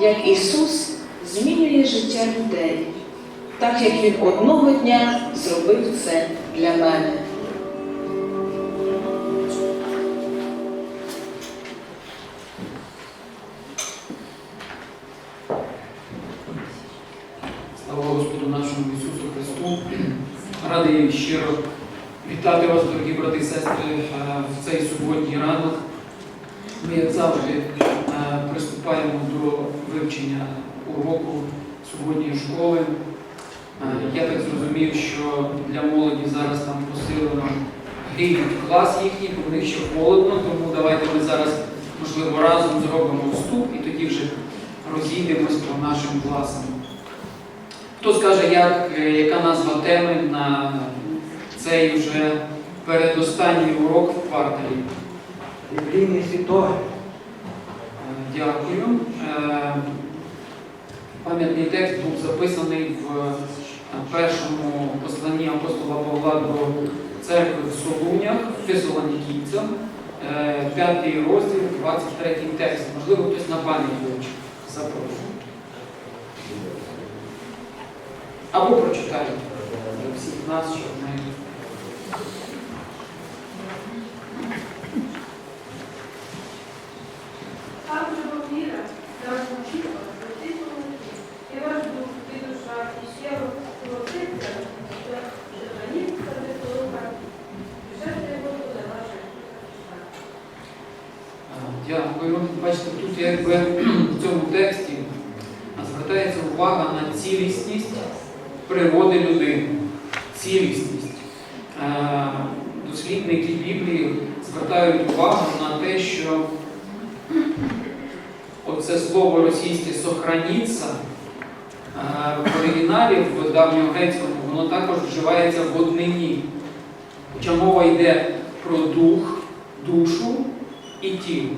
як Ісус змінює життя людей, так як Він одного дня зробив це для мене. Слава Господу нашому Ісусу Христу. Радий щиро вітати вас, дорогі брати і сестри, е, в цей суботній ранок. Ми, як завжди, е, приступаємо до вивчення уроку суботньої школи. Е, Я так зрозумів, що для молоді зараз там посилено гріють клас їхній, бо в них ще холодно, тому давайте ми зараз, можливо, разом зробимо вступ і тоді вже розійдемось по нашим класам. Хто скаже, як, е, яка назва теми на цей вже передостанній урок в кварталі? Біблійний світогляд. Дякую. Е, Пам'ятний текст був записаний в е, першому посланні апостола Павла до церкви в Солунях, Фесалонікійцям, е, п'ятий розділ, 23 текст. Можливо, хтось на пам'ять вивчив. Запрошую. Або прочитаю для всіх нас, щоб ми. Там же Бог мира, Христа. Дякую. Бачите, тут якби в цьому тексті звертається увага на цілісність природи людини. Цілісність. Е, Дослідники Біблії звертають увагу на те, що оце слово російське сохраніться е, в оригіналі в давньогрецькому воно також вживається в однині. Хоча мова йде про дух, душу і тіло.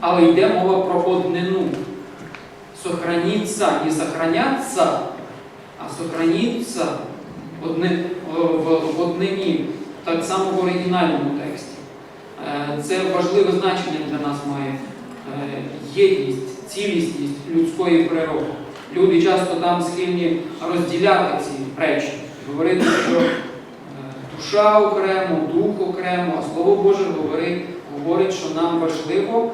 Але йде мова про однину. Сохраніться, не сохраняться, а сохраніться одни, в, в однині, так само в оригінальному тексті. Е, Це важливе значення для нас має е, єдність, цілісність людської природи. Люди часто там схильні розділяти ці речі, говорити, що е, душа окремо, дух окремо, а Слово Боже говорить, говорить, що нам важливо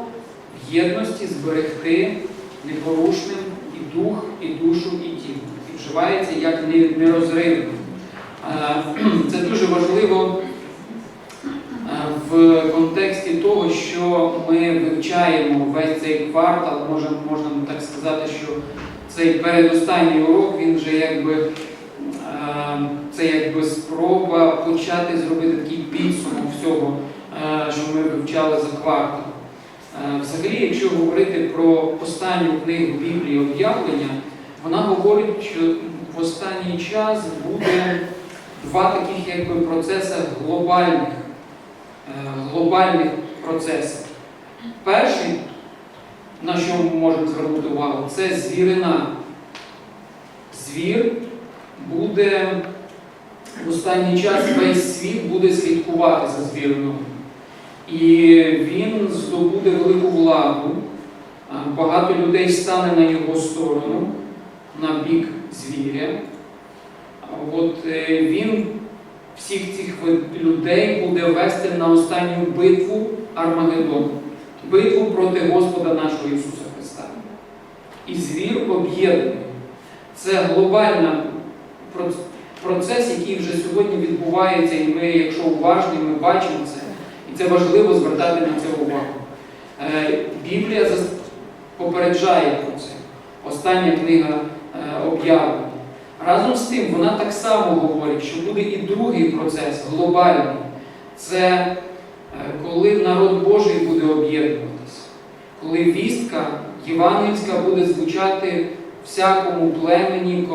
в єдності зберегти непорушним і дух, і душу, і тіло. І вживається як не- нерозривно. Е, Це дуже важливо е, в контексті того, що ми вивчаємо весь цей квартал, можна, можна так сказати, що цей передостанній урок, він вже якби це якби спроба почати зробити такий підсумок всього, е, що ми вивчали за квартал. Е, Взагалі, якщо говорити про останню книгу Біблії об'явлення, вона говорить, що в останній час буде два таких якби процеси глобальних, е, глобальних процеси. Перший, на що ми можемо звернути увагу, це звірина. Звір буде в останній час весь світ буде слідкувати за звіриною. І він здобуде велику владу. Багато людей стане на його сторону, на бік звіря. От е, він всіх цих людей буде вести на останню битву Армагеддон, битву проти Господа нашого Ісуса Христа. І звір об'єднаний. Це глобальний процес, який вже сьогодні відбувається, і ми, якщо уважні, ми бачимо це. І це важливо звертати на це увагу. Е, Біблія попереджає про це. Остання книга е, об'явлення. Разом з тим, вона так само говорить, що буде і другий процес глобальний. Це е, коли народ Божий буде об'єднуватися, коли вістка євангельська буде звучати всякому племені,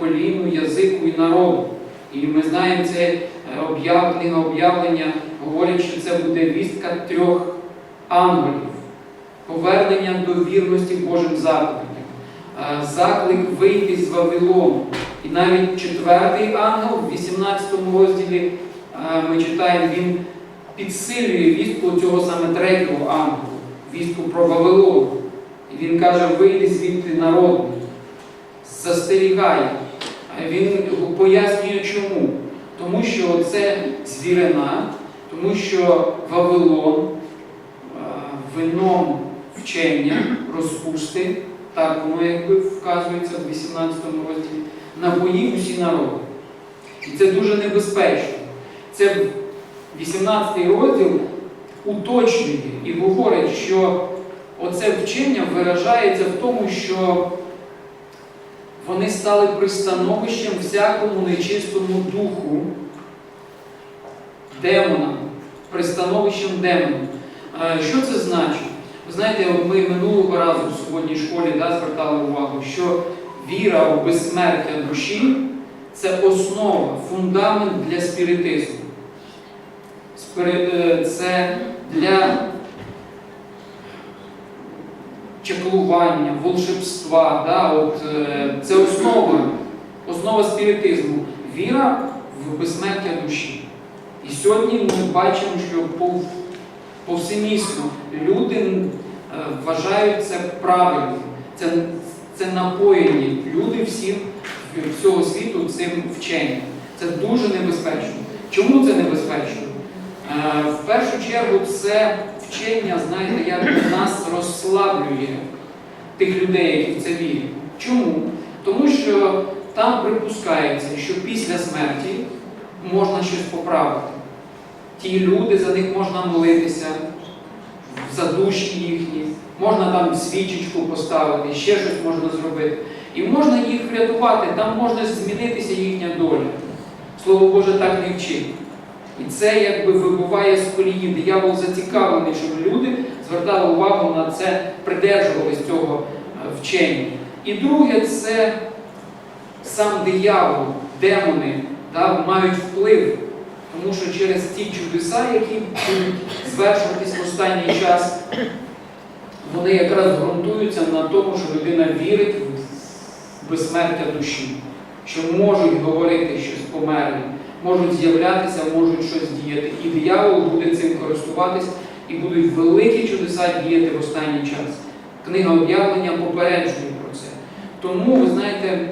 коліну, язику і народу. І ми знаємо це е, об'яв, книга об'явлення говорить, що це буде вістка трьох ангелів, повернення до вірності Божим заповідям, е, заклик вийти з Вавилону. І навіть четвертий ангел в 18 розділі е, ми читаємо, він підсилює вістку цього саме третього ангелу, вістку про Вавилон, І він каже, вийди звідти народний, застерігай. А Він пояснює чому. Тому що це звірина, тому що Вавилон вином вчення, розпусти, так воно якби вказується в 18 розділі, напоїв усі народи. І це дуже небезпечно. Це 18 розділ уточнює і говорить, що оце вчення виражається в тому, що вони стали пристановищем всякому нечистому духу, демонам, пристановищем демонів. Е, Що це значить? Ви знаєте, ми минулого разу в суботній школі да, звертали увагу, що віра у безсмертя душі це основа, фундамент для спіритизму. Е, Це для чаклування, волшебства. Да? От, е, це основа, основа спіритизму. Віра в безсмертя душі. І сьогодні ми бачимо, що пов- повсемісно люди е, вважають це правильним, це, це напоєні люди всіх всього світу цим вченням. Це дуже небезпечно. Чому це небезпечно? Е, В першу чергу це вчення, знаєте, як нас розслаблює тих людей, які в це вірять. Чому? Тому що там припускається, що після смерті можна щось поправити. Ті люди, за них можна молитися, за душі їхні, можна там свічечку поставити, ще щось можна зробити. І можна їх врятувати, там можна змінитися їхня доля. Слово Боже так не вчить. І це якби вибиває з колії. Диявол зацікавлений, щоб люди звертали увагу на це, придержувались цього е, вчення. І друге, це сам диявол, демони да, мають вплив, тому що через ті чудеса, які будуть звершуватись в останній час, вони якраз ґрунтуються на тому, що людина вірить в безсмертя душі, що можуть говорити щось померлі, можуть з'являтися, можуть щось діяти. І диявол буде цим користуватись, і будуть великі чудеса діяти в останній час. Книга об'явлення попереджує про це. Тому, ви знаєте, е,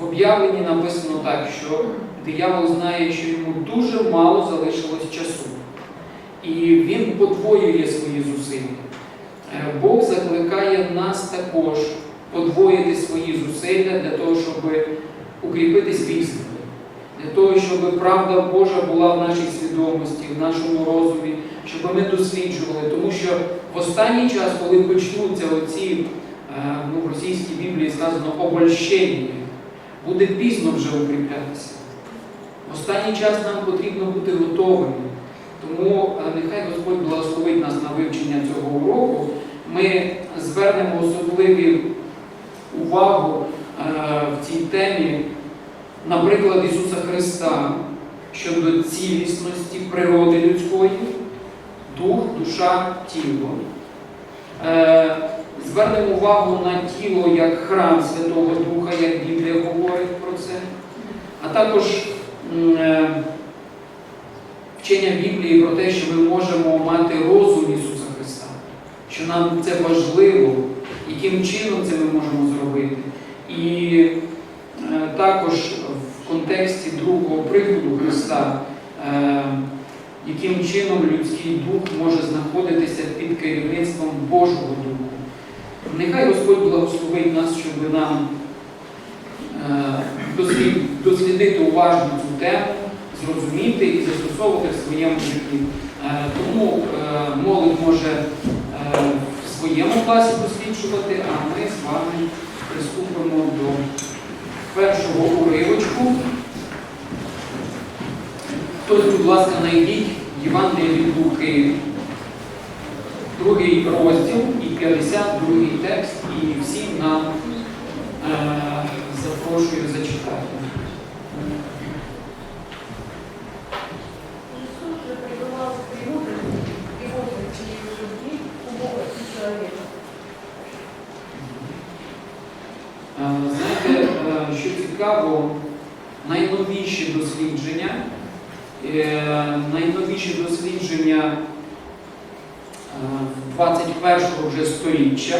в об'явленні написано так, що диявол знає, що йому дуже мало залишилось часу. І він подвоює свої зусилля. Е, Бог закликає нас також подвоїти свої зусилля для того, щоб укріпитись вісною, для того, щоб правда Божа була в нашій свідомості, в нашому розумі, щоб ми досліджували. Тому що в останній час, коли почнуться оці, е, ну, в російській Біблії сказано обольщення, буде пізно вже укріплятися. В останній час нам потрібно бути готовими. Тому е, нехай Господь благословить нас на вивчення цього уроку. Ми звернемо особливі увагу в цій темі, наприклад, Ісуса Христа щодо цілісності природи людської, дух, душа, тіло. Е, Звернемо увагу на тіло як храм Святого Духа, як Біблія говорить про це, а також е, вчення Біблії про те, що ми можемо мати розум Ісуса Христа, що нам це важливо, яким чином це ми можемо зробити. І е, також в контексті другого приходу Христа, е, яким чином людський дух може знаходитися під керівництвом Божого Духу. Нехай Господь благословить нас, щоб нам е, дослідити уважно цю тему, зрозуміти і застосовувати в своєму житті. Тому молодь може в своєму класі досліджувати, а ми з вами приступимо до першого уривочку. Хтось, будь ласка, знайдіть Євангелія від Луки, другий розділ і 52 текст, і всі нам е, запрошую зачитати. Иисус же пребывал в премудрости и опыте их любви у Бога и человека. Е, Знаєте, е, що цікаво, найновіші дослідження, е, найновіші дослідження е, в 21 вже століття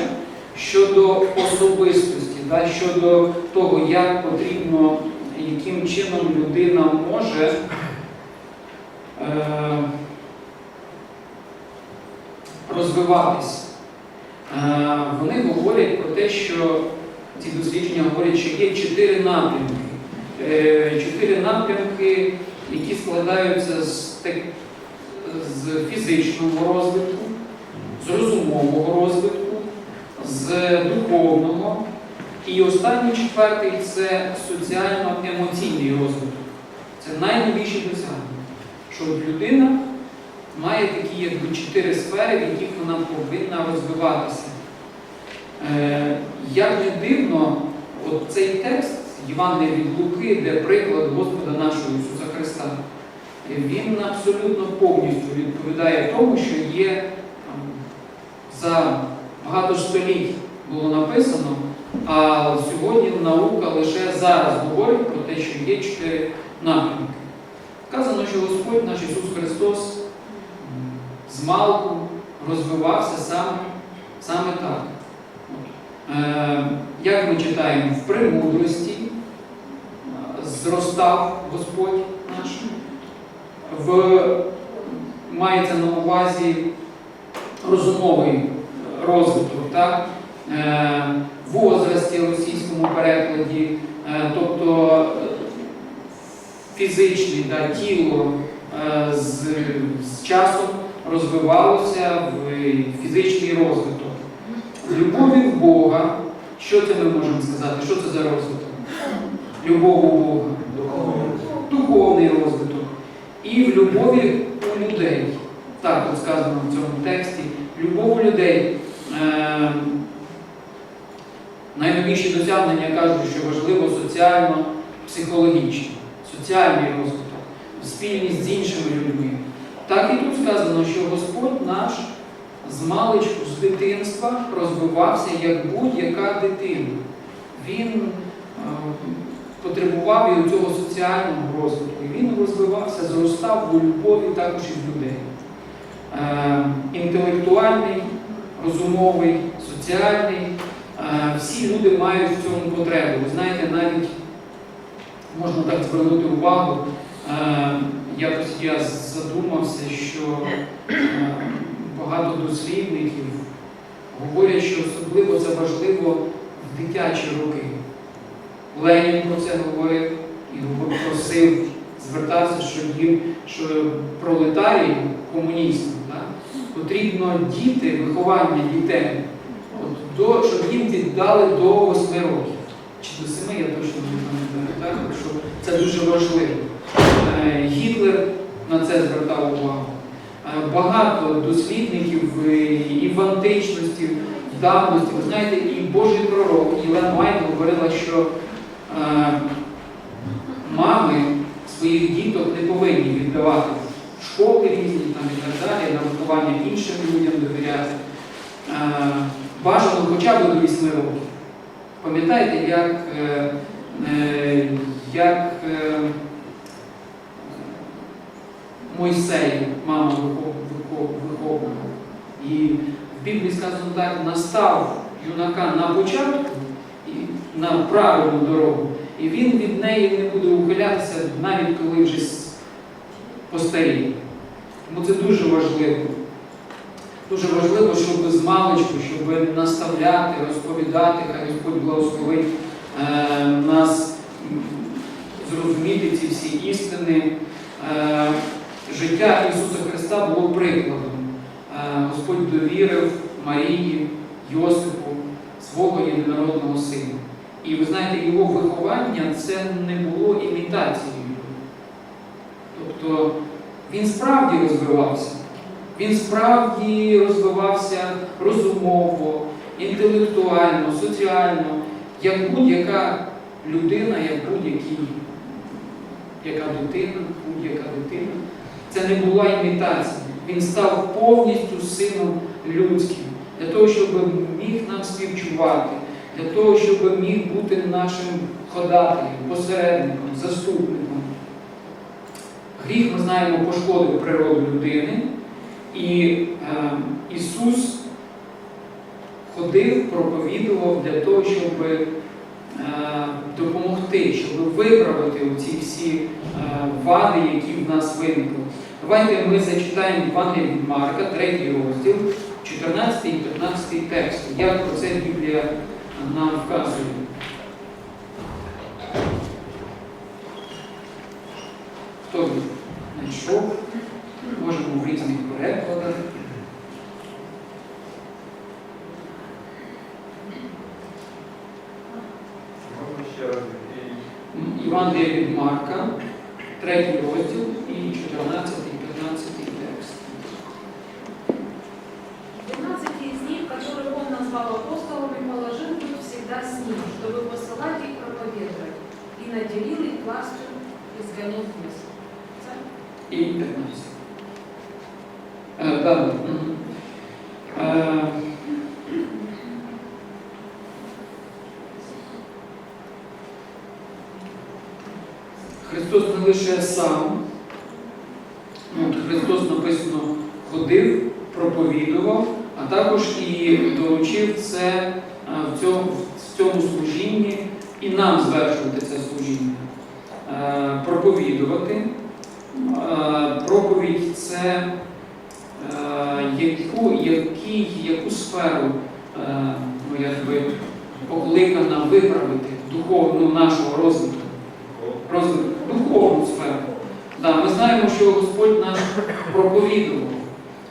щодо особистості, да, щодо того, як потрібно, яким чином людина може е, розвиватися. Е, вони говорять про те, що ці дослідження говорять, що є чотири напрямки. Е, Чотири напрямки, які складаються з, з фізичного розвитку, з розумового розвитку, з духовного. І останній четвертий це соціально-емоційний розвиток. Це найновіші досягнення. Що людина має такі якби чотири сфери, в яких вона повинна розвиватися. Е, Як не дивно, от цей текст Євангелія від Луки, де приклад Господа нашого Ісуса Христа, він абсолютно повністю відповідає тому, що є за багато століть було написано, а сьогодні наука лише зараз говорить про те, що є чотири напрямки. Вказано, що Господь наш Ісус Христос м, з малку розвивався саме, саме так. Е, як ми читаємо, в премудрості е, зростав Господь наш, в, мається на увазі розумовий розвиток, так? Е, в возрасті російському перекладі, тобто е, фізичний да, тіло з, з часом розвивалося в фізичний розвиток. Любові в Бога, що це ми можемо сказати? Що це за розвиток? Любов у Бога, духовний розвиток. І в любові у людей. Так, от сказано в цьому тексті. Любов у людей. Е, найновіші досягнення кажуть, що важливо соціально-психологічно, соціальний розвиток, спільність з іншими людьми. Так і тут сказано, що Господь наш з маличку, з дитинства розвивався як будь-яка дитина. Він е, потребував і цього соціального розвитку. І він розвивався, зростав у любові також і в людей. Е, інтелектуальний, розумовий, соціальний. Е, всі люди мають в цьому потребу. Ви знаєте, навіть можна так звернути увагу. Якось я задумався, що багато дослідників говорять, що особливо це важливо в дитячі роки. Ленін про це говорив і просив звертатися, що їм, що пролетарії, комуністам, так, потрібно діти, виховання дітей, от, до, щоб їм віддали до 8 років. Чи до 7, я точно не пам'ятаю, так, що це дуже важливо. Е, Гітлер на це звертав увагу. Е, Багато дослідників е, і в античності, в давності, ви знаєте, і Божий пророк Єлен Майт говорила, що е, мами своїх діток не повинні віддавати школи різні там, і так далі, на виховання іншим людям довіряти. Бажано хоча б до 8 років. Пам'ятаєте, як, як Мойсей, мама вихов- вихов- І в Біблії сказано так, настав юнака на початку на правильну дорогу, і він від неї не буде ухилятися, навіть коли вже постаріє. Тому це дуже важливо. Дуже важливо, щоб з маличку, щоб наставляти, розповідати, хай Господь благословить е, нас зрозуміти ці всі істини. Е, життя Ісуса Христа було прикладом. Е, Господь довірив Марії, Йосипу свого єдинородного сина. І ви знаєте, його виховання це не було імітацією. Тобто він справді розвивався. Він справді розвивався розумово, інтелектуально, соціально, як будь-яка людина, як будь-який, яка дитина, будь-яка дитина. Це не була імітація. Він став повністю сином людським, для того, щоб міг нам співчувати, для того, щоб міг бути нашим ходатаєм, посередником, заступником. Гріх, ми знаємо, пошкодив природу людини, і е, Ісус ходив, проповідував для того, щоб е, допомогти, щоб виправити ці всі е, вади, які в нас виникли. Давайте ми зачитаємо Євангелія від Марка, третій розділ, 14 і 15 текст. Як про це Біблія нам вказує. Хто б знайшов? Можемо в різних перекладах. Можна ще раз і від Марка, третій розділ і 14 Христос не лише сам, ну, от Христос написано ходив, проповідував, а також і доручив це е, в цьому, в цьому служінні і нам звершувати це служіння. Е, Проповідувати. Е, Проповідь це е, який, яку сферу е, ну, якби, покликана виправити духовну нашого розвитку, розвитку духовну сферу. Да, ми знаємо, що Господь наш проповідував.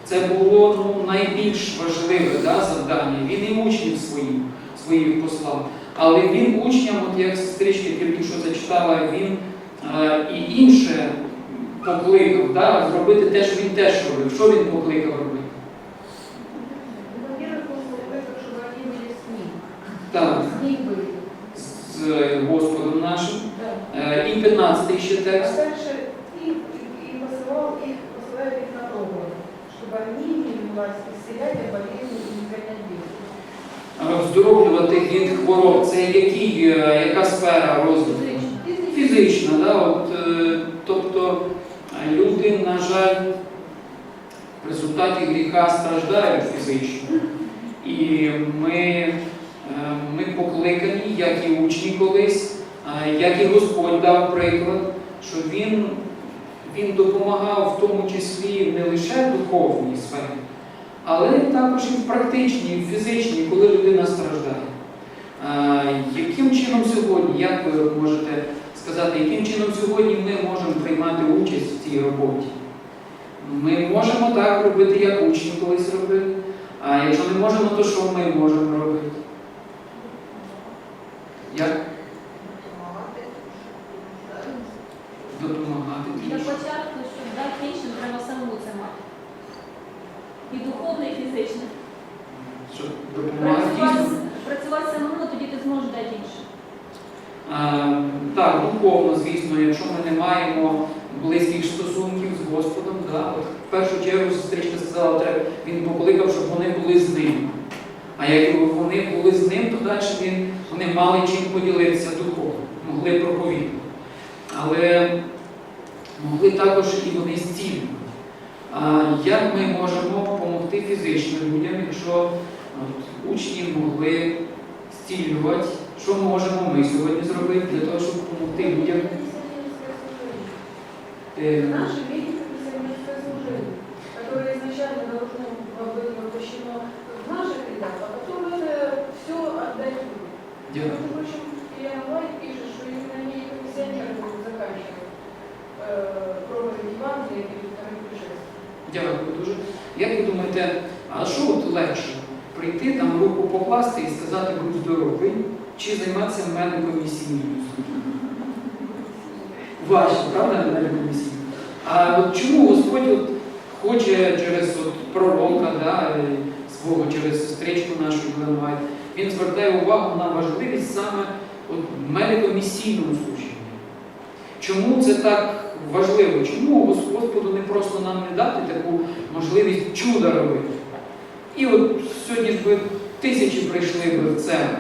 Це було ну, найбільш важливе да, завдання. Він і учнів своїм, своїх послав. Але він учням, от як сестричка тільки що зачитала, він е, і інше покликав, да, зробити те, що він теж робив. Що він покликав робити? Так, С ним были. з е, Господом нашим. Да. Е, І 15 ще А текст. дальше и, и посылал их, посылает их на пробование, чтобы они имели власть исцелять, а болезни и изгонять бесов. Е, Оздоровлювати від хвороб. Це який, е, яка сфера розвитку? Физично. Фізична, да? От, е, тобто е, люди, на жаль, в результаті гріха страждають фізично. І ми, е, ми покликані, як і учні колись, е, як і Господь дав приклад, що Він, він допомагав в тому числі не лише в духовній сфері, але також і в практичній, і в фізичній, коли людина страждає. Е, Яким чином сьогодні, як ви можете сказати, яким чином сьогодні ми можемо приймати участь в цій роботі? Ми можемо так робити, як учні колись робили. А якщо не можемо, то що ми можемо робити? Як допомагати Для іншим? початку, щоб дати іншим, треба самому це мати. І духовно, і фізично. Щоб допомагати Працювати, іншим? працювати самому, тоді ти зможеш дати іншим. А, Так, духовно, звісно, якщо ми не маємо близьких стосунків з Господом, да, от в першу чергу сестричка сказала, треба, він покликав, щоб вони були з ним. А як вони були з ним, то далі він, вони мали чим поділитися духовно, могли проповідувати. Але могли також і вони зцілювати. Як ми можемо допомогти фізично людям, якщо от, учні могли зцілювати, що можемо ми сьогодні зробити для того, щоб допомогти людям? Е, медики миссионерское служение, которое изначально должно быть воплощено в наших рядах, а потом это все отдать людям. Дякую. Между прочим, Илья Лайк пишет, что именно медико-миссионеры будут заканчивать э, проповедь Евангелия перед вторым пришествием. Дякую дуже. Як ви думаєте, а що от легше? Прийти там руку покласти і сказати будь здоровий, чи займатися медиком місійною? Важче, правда, медиком місійною? А от чому Господь от хоче через от пророка, да, е, свого, через сестричку нашу Єлену Вайт, він звертає увагу на важливість саме медико-місійного служіння. Чому це так важливо? Чому Господу не просто нам не дати таку можливість чуда робити? І от сьогодні ж тисячі прийшли би в церкву,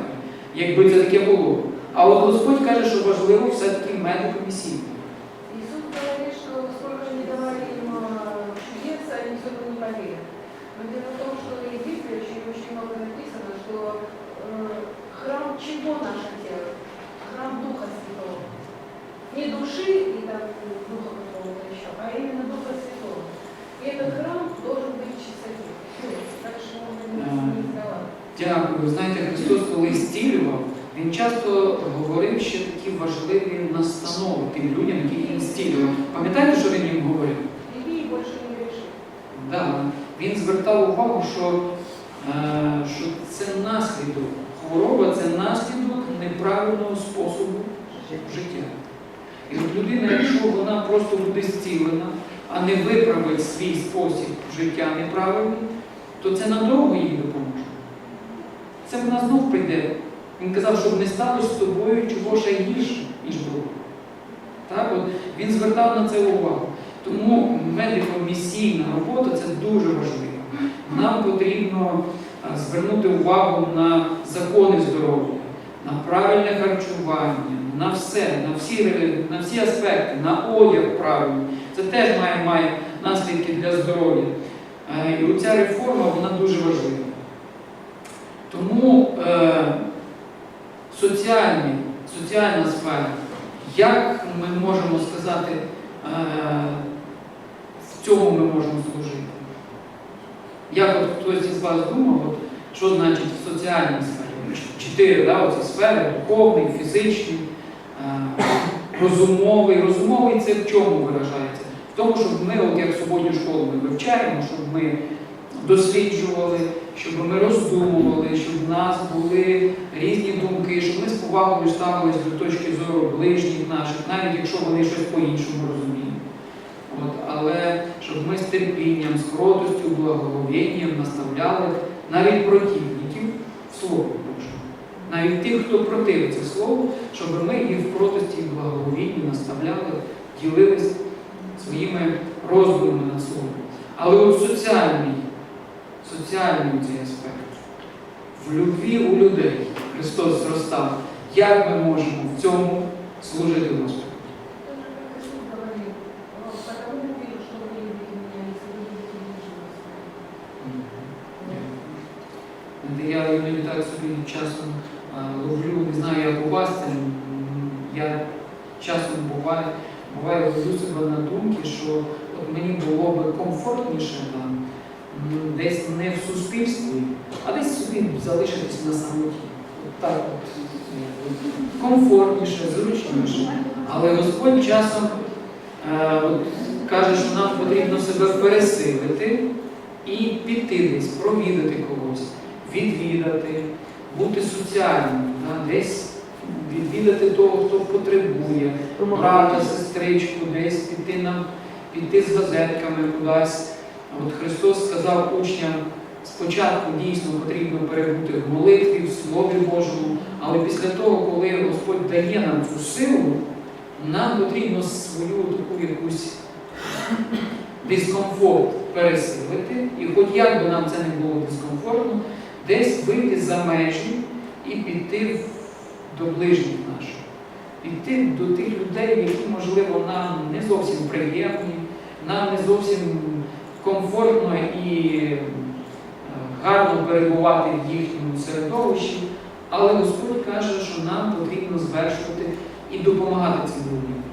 якби це таке було. А от Господь каже, що важливо все-таки медико-місійне. Иисус говорит, что сколько же не давали им чудес, они все не поверят. Но дело в том, что в Библии очень, очень много написано, что чего наше тело? Храм Духа Святого. Не души и так, Духа какого-то еще, а именно Духа Святого. И этот храм должен быть чистоте. Так что можно не, сдавать. Дякую. Знаєте, Христос, коли зцілював, Він часто говорив ще такі важливі настанови тим людям, яких він зцілював. Пам'ятаєте, що він їм говорив? Він звертав увагу, що, що це наслідок. Хвороба це наслідок неправильного способу життя. І от людина, якщо вона просто буде зцілена, а не виправить свій спосіб життя неправильний, то це надовго їй допоможе. Це вона знов прийде. Він казав, щоб не сталося з тобою чого ще гірше, ніж було. Так? От він звертав на це увагу. Тому медико-місійна робота це дуже важливо. Нам потрібно звернути увагу на закони здоров'я, на правильне харчування, на все, на всі, на всі аспекти, на одяг правильний. Це теж має, має наслідки для здоров'я. Е, І оця реформа вона дуже важлива. Тому е, соціальні, соціальна сфера, як ми можемо сказати, е, в цьому ми можемо служити? Як от хтось із вас думав, от, що значить в соціальній сфері? Чотири да, оці сфери духовний, фізичний, е, розумовий. Розумовий це в чому виражається? В тому, щоб ми, от як суботню школу ми вивчаємо, щоб ми досліджували, щоб ми роздумували, щоб в нас були різні думки, щоб ми з повагою ставились до точки зору ближніх наших, навіть якщо вони щось по-іншому розуміють. От, але щоб ми з терпінням, з кротостю, благоговінням наставляли навіть противників в Слово Боже. Навіть тих, хто противиться Слову, щоб ми їх в кротості і благоговінні наставляли, ділились своїми роздумами над Словом. Але от соціальний, соціальний цей аспект, в любві у людей Христос зростав. Як ми можемо в цьому служити Господу? Так часом ловлю, не знаю, як у вас. Я часом буває, буває ловлю себе на думки, що от мені було би комфортніше там, десь не в суспільстві, а десь собі залишитись на самоті. От так от. Комфортніше, зручніше. Але Господь часом е, от, каже, що нам потрібно себе пересилити і піти десь, провідати когось, відвідати, бути соціальним, да, десь відвідати того, хто потребує, брата, сестричку, десь піти нам, піти з газетками кудись. От Христос сказав учням, спочатку дійсно потрібно перебути в молитві, в Слові Божому, але після того, коли Господь дає нам цю силу, нам потрібно свою таку якусь дискомфорт пересилити, і хоч як би нам це не було дискомфортно, десь вийти за межі і піти до ближніх наших, піти до тих людей, які, можливо, нам не зовсім приємні, нам не зовсім комфортно і е, гарно перебувати в їхньому середовищі, але Господь каже, що нам потрібно звершувати і допомагати цим людям.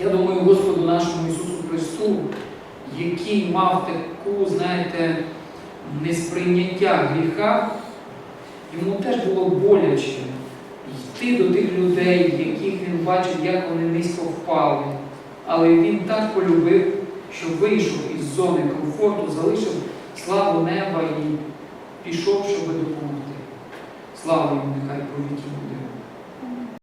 Я думаю, Господу нашому Ісусу Христу, який мав таку, знаєте, несприйняття гріха, йому теж було боляче йти до тих людей, яких він бачив, як вони низько впали. Але він так полюбив, що вийшов із зони комфорту, залишив славу неба і пішов, щоб допомогти. Слава йому, нехай повіки буде.